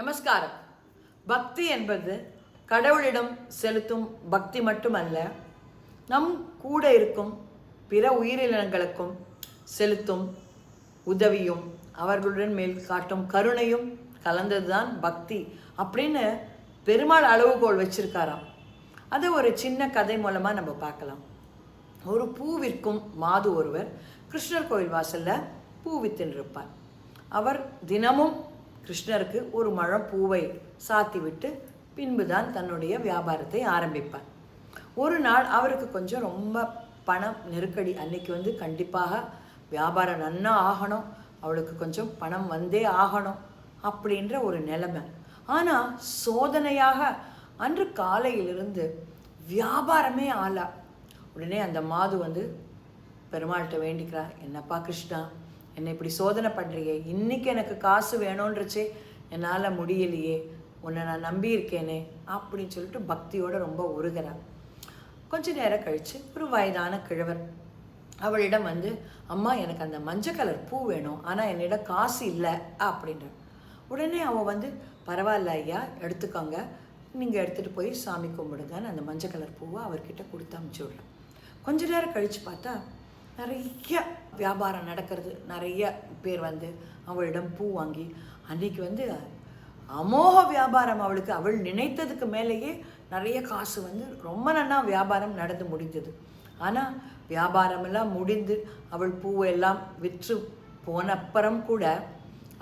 நமஸ்காரம். பக்தி என்பது கடவுளிடம் செலுத்தும் பக்தி மட்டுமல்ல நம் கூட இருக்கும் பிற உயிரினங்களுக்கும் செலுத்தும் உதவியும் அவர்களுடன் மேல் காட்டும் கருணையும் கலந்ததுதான் பக்தி அப்படின்னு பெருமாள் அளவுகோல் வச்சிருக்காராம். அது ஒரு சின்ன கதை மூலமாக நம்ம பார்க்கலாம். ஒரு பூ விற்கும் மாது ஒருவர் கிருஷ்ணர் கோயில் வாசலில் பூ வித்துன்னு இருப்பார் அவர் தினமும் கிருஷ்ணருக்கு ஒரு மழம் பூவை சாத்திவிட்டு பின்பு பின்புதான் தன்னுடைய வியாபாரத்தை ஆரம்பிப்பார். ஒரு நாள் அவருக்கு கொஞ்சம் ரொம்ப பணம் நெருக்கடி. அன்னைக்கு வந்து கண்டிப்பாக வியாபாரம் நன்னா ஆகணும். அவளுக்கு கொஞ்சம் பணம் வந்தே ஆகணும் அப்படின்ற ஒரு நிலைமை. ஆனால் சோதனையாக அன்று காலையிலிருந்து வியாபாரமே ஆளா. உடனே அந்த மாது வந்து பெருமாள்கிட்ட வேண்டிக்கிறா. என்னப்பா கிருஷ்ணா? என்னை இப்படி சோதனை பண்ணுறியே இன்னைக்கு எனக்கு காசு வேணுன்றச்சே என்னால் முடியலையே. உன்னை நான் நம்பி இருக்கேனே அப்படின்னு சொல்லிட்டு பக்தியோடு ரொம்ப உருகிறான். கொஞ்ச நேரம் கழித்து ஒரு வயதான கிழவர். அவளிடம் வந்து அம்மா எனக்கு அந்த மஞ்சள் கலர் பூ வேணும். ஆனால் என்னிடம் காசு இல்லை அப்படின்ற உடனே அவள் வந்து பரவாயில்ல ஐயா எடுத்துக்கோங்க. நீங்கள் எடுத்துகிட்டு போய் சாமி கும்பிடுங்கன்னு அந்த மஞ்சள் கலர் பூவை அவர்கிட்ட கொடுத்து அமுச்சு விட்றான். கொஞ்ச நேரம் கழித்து பார்த்தா நிறைய வியாபாரம் நடக்கிறது. நிறைய பேர் வந்து அவளிடம் பூ வாங்கி அன்றைக்கி வந்து அமோக வியாபாரம் அவளுக்கு. அவள் நினைத்ததுக்கு மேலேயே நிறைய காசு வந்து ரொம்ப நன்னா வியாபாரம் நடந்து முடிந்தது. ஆனால் வியாபாரமெல்லாம் முடிந்து அவள் பூவெல்லாம் விற்று போன அப்புறம் கூட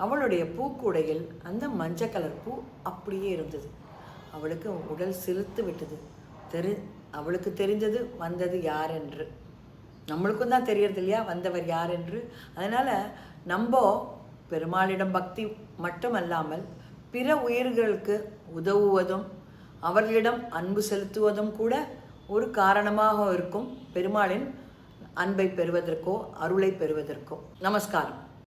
அவளுடைய பூக்கூடையில் அந்த மஞ்சள் கலர் பூ அப்படியே இருந்தது. அவளுக்கு உடல் சிலுத்து விட்டது. தெரி அவளுக்கு தெரிஞ்சது வந்தது யார் என்று நம்மளுக்கும் தான் தெரியறது இல்லையா வந்தவர் யார் என்று அதனால் நம்ம பெருமாளிடம் பக்தி மட்டுமல்லாமல் பிற உயிர்களுக்கு உதவுவதும் அவர்களிடம் அன்பு செலுத்துவதும் கூட ஒரு காரணமாக இருக்கும் பெருமாளின் அன்பை பெறுவதற்கோ அருளை பெறுவதற்கோ. நமஸ்காரம்.